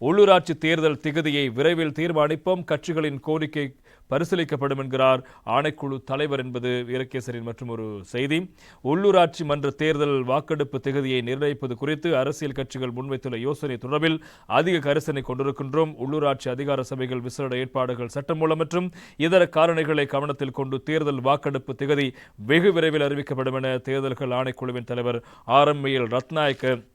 உள்ளூராட்சி தேர்தல் திகதியை விரைவில் தீர்மானிப்போம். கட்சிகளின் கோரிக்கை பரிசீலிக்கப்படும் என்கிறார் ஆணைக்குழு தலைவர் என்பது வீரகேசரின் மற்றும் ஒரு செய்தி. உள்ளூராட்சி மன்ற தேர்தல் வாக்கெடுப்பு திகதியை நிர்ணயிப்பது குறித்து அரசியல் கட்சிகள் முன்வைத்துள்ள யோசனை தொடர்பில் அதிக கரிசனை கொண்டிருக்கின்றோம். உள்ளூராட்சி அதிகார சபைகள் விசேட ஏற்பாடுகள் சட்டமூலம் மற்றும் இதர காரணிகளை கவனத்தில் கொண்டு தேர்தல் வாக்கெடுப்பு திகதி வெகு விரைவில் அறிவிக்கப்படும் என தேர்தல்கள் ஆணைக்குழுவின் தலைவர் ஆர் எம் ரத்நாயக்க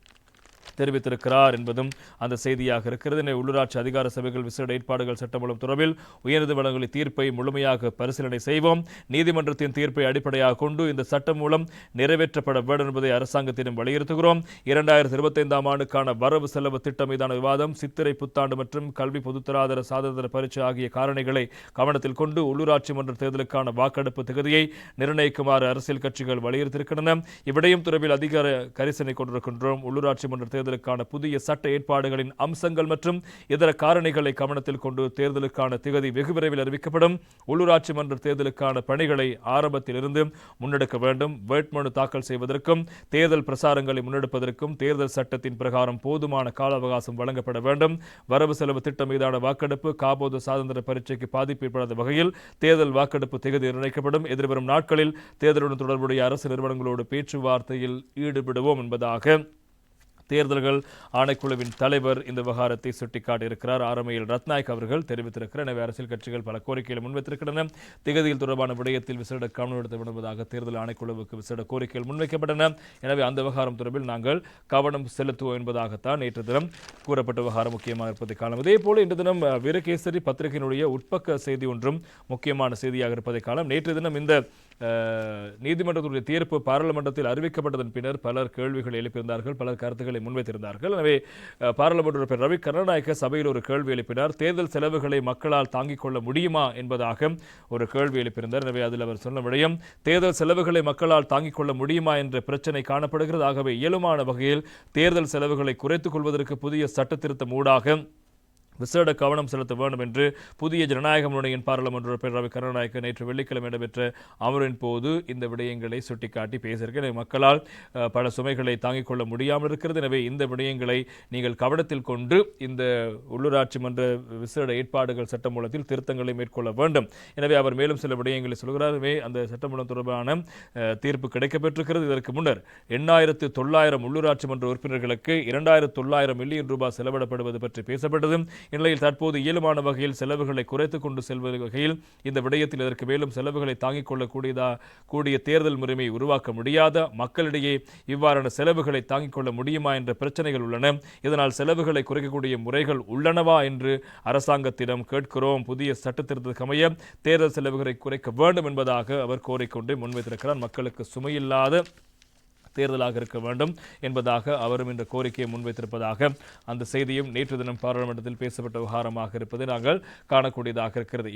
தெரிவித்திருக்கிறார் என்பதும் அந்த செய்தியாக இருக்கிறது. எனவே உள்ளூராட்சி அதிகார சபைகள் விசேட ஏற்பாடுகள் சட்டமூலம் தொடர்பில் உயர்நீதிமன்றங்களின் தீர்ப்பை முழுமையாக பரிசீலனை செய்வோம். நீதிமன்றத்தின் தீர்ப்பை அடிப்படையாக கொண்டு இந்த சட்டம் மூலம் நிறைவேற்றப்பட வேண்டும் என்பதை அரசாங்கத்திடம் வலியுறுத்துகிறோம். இரண்டாயிரத்தி இருபத்தைந்தாம் ஆண்டுக்கான வரவு செலவு திட்டம் மீதான விவாதம் சித்திரை புத்தாண்டு மற்றும் கல்வி பொதுத்தராதர சாதந்திர பரீட்சை ஆகிய காரணிகளை கவனத்தில் கொண்டு உள்ளூராட்சி மன்ற தேர்தலுக்கான வாக்கெடுப்பு தகுதியை நிர்ணயிக்குமாறு அரசியல் கட்சிகள் வலியுறுத்தியிருக்கின்றன. இவ்விடயம் தொடர்பில் அதிக கரிசனை கொண்டிருக்கின்றோம். உள்ளூராட்சி மன்ற தேர்தலுக்கான புதிய சட்ட ஏற்பாடுகளின் அம்சங்கள் மற்றும் இதர காரணிகளை கவனத்தில் கொண்டு தேர்தலுக்கான திகதி வெகு விரைவில் அறிவிக்கப்படும். உள்ளூராட்சி மன்ற தேர்தலுக்கான பணிகளை ஆரம்பத்திலிருந்து முன்னெடுக்க வேண்டும். வேட்புமனு தாக்கல் செய்வதற்கும் தேர்தல் பிரசாரங்களை முன்னெடுப்பதற்கும் தேர்தல் சட்டத்தின் பிரகாரம் போதுமான கால அவகாசம் வழங்கப்பட வேண்டும். வரவு செலவு திட்டம் மீதான வாக்கெடுப்பு காபோது சாதந்திர பரீட்சைக்கு பாதிப்பு ஏற்படாத வகையில் தேர்தல் வாக்கெடுப்பு திகதி நிர்ணயிக்கப்படும். எதிர்வரும் நாட்களில் தேர்தலுடன் தொடர்புடைய அரசு நிறுவனங்களோடு பேச்சுவார்த்தையில் ஈடுபடுவோம் என்பதாக தேர்தல்கள் ஆணைக்குழுவின் தலைவர் இந்த விவகாரத்தை சுட்டிக்காட்டியிருக்கிறார். ஆரம்பியில் ரத்நாயக் அவர்கள் தெரிவித்திருக்கிறார். எனவே அரசியல் கட்சிகள் பல கோரிக்கைகளை முன்வைத்திருக்கின்றன. திகதியில் தொடர்பான விடயத்தில் விசேட கவனம் எடுத்து விடுவதாக தேர்தல் ஆணைக்குழுவுக்கு விசேட கோரிக்கைகள் முன்வைக்கப்பட்டன. எனவே அந்த விவகாரம் தொடர்பில் நாங்கள் கவனம் செலுத்துவோம் என்பதாகத்தான் நேற்று தினம் கூறப்பட்ட விவகாரம் முக்கியமாக இருப்பதை காணும். இதே போல இன்று தினம் வீரகேசரி பத்திரிகையினுடைய உட்பக்க செய்தி ஒன்றும் முக்கியமான செய்தியாக இருப்பதை காலம் நேற்று தினம் இந்த நீதிமன்றத்துடைய தீர்ப்பு பாராளுமன்றத்தில் அறிவிக்கப்பட்டதன் பின்னர் பலர் கேள்விகள் எழுப்பியிருந்தார்கள் பலர் கருத்துக்களை முன்வைத்திருந்தார்கள். எனவே பாராளுமன்ற உறுப்பினர் ரவி கருணாநாயக்க சபையில் ஒரு கேள்வி எழுப்பினார். தேர்தல் செலவுகளை மக்களால் தாங்கிக் கொள்ள முடியுமா என்பதாக ஒரு கேள்வி எழுப்பியிருந்தார். எனவே அதில் அவர் சொன்ன விடயம் தேர்தல் செலவுகளை மக்களால் தாங்கிக் கொள்ள முடியுமா என்ற பிரச்சனை காணப்படுகிறது. ஆகவே இயலுமான வகையில் தேர்தல் செலவுகளை குறைத்துக் கொள்வதற்கு புதிய சட்டத்திருத்தம் ஊடாக விசேட கவனம் செலுத்த வேண்டும் என்று புதிய ஜனநாயக முன்னணியின் பாராளுமன்ற பேரவை கருணாநாயக்கு நேற்று வெள்ளிக்கிழமை நடைபெற்ற அமர்வின் போது இந்த விடயங்களை சுட்டிக்காட்டி பேசியிருக்கிறார் எனவே மக்களால் பல சுமைகளை தாங்கிக் கொள்ள முடியாமல் இருக்கிறது. எனவே இந்த விடயங்களை நீங்கள் கவனத்தில் கொண்டு இந்த உள்ளூராட்சி மன்ற விசேட ஏற்பாடுகள் சட்டமூலத்தில் திருத்தங்களை மேற்கொள்ள வேண்டும். எனவே அவர் மேலும் சில விடயங்களை சொல்கிறாருமே அந்த சட்டமூலம் தொடர்பான தீர்ப்பு கிடைக்கப்பெற்றிருக்கிறது. இதற்கு முன்னர் எண்ணாயிரத்து தொள்ளாயிரம் உள்ளூராட்சி மன்ற உறுப்பினர்களுக்கு இரண்டாயிரத்து தொள்ளாயிரம் மில்லியன் ரூபாய் செலவிடப்படுவது பற்றி பேசப்பட்டதும் இந்நிலையில் தற்போது இயலுமான வகையில் செலவுகளை குறைத்துக் கொண்டு செல்வது வகையில் இந்த விடயத்தில் இதற்கு மேலும் செலவுகளை தாங்கிக் கொள்ளக்கூடியதா கூடிய தேர்தல் முறைமை உருவாக்க முடியாத மக்களிடையே இவ்வாறான செலவுகளை தாங்கிக் கொள்ள முடியுமா என்ற பிரச்சனைகள் உள்ளன. இதனால் செலவுகளை குறைக்கக்கூடிய முறைகள் உள்ளனவா என்று அரசாங்கத்திடம் கேட்கிறோம். புதிய சட்டத்திருத்தத்துக்கு தேர்தல் செலவுகளை குறைக்க வேண்டும் என்பதாக அவர் கோரிக்கொண்டு முன்வைத்திருக்கிறார். மக்களுக்கு சுமையில்லாத தேர்தலாக இருக்க வேண்டும் என்பதாக அவரும் இந்த கோரிக்கையை முன்வைத்திருப்பதாக அந்த செய்தியும் நேற்று தினம் பாராளுமன்றத்தில் பேசப்பட்ட விவகாரமாக இருப்பதை நாங்கள் காணக்கூடியதாக இருக்கிறது.